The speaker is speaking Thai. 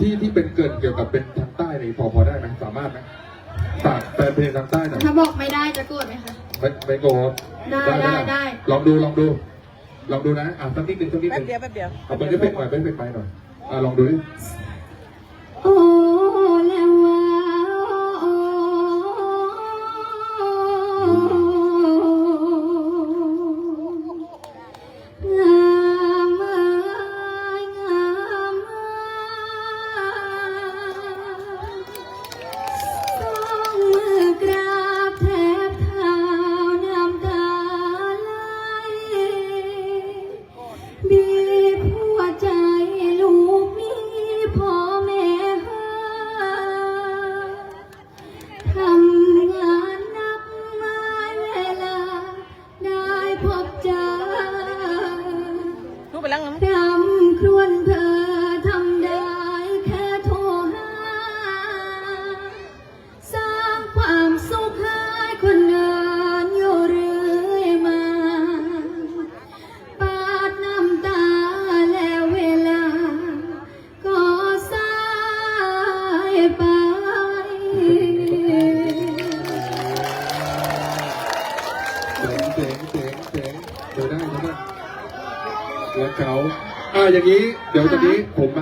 ที่ที่เป็นเกิดเกี่ยวกับเป็นทางใต้นี่พอพอได้ไหมสามารถไหมฝากแฟนเพลงทางใต้หน่อยถ้าบอกไม่ได้จะโกรธไหมคะ ไม่ไม่โกรธได้ได้ได้ ลองดูลองดู ลองดูนะอะสักนิดหนึ่งสักนิดหแป๊บนึ่งเดียวแป๊บเดียว เอาไปได้เป็นหน่อยไปเป็นไปหน่อยอะลองดูดิ โอ้ ล้วงั้นดำครวนเพอทำได้แค่โทรหา สร้างความสุขให้คนเดินอยู่เรื่อยมา ปาดน้ำตาแล้วเวลา ก็สายไป เจ๋งเจ๋งเจ๋งเจ๋งเดี๋ยวได้ เดี๋ยวได้แล้วเขาอ่าอย่างนี้ เดี๋ยวตอนนี้ผม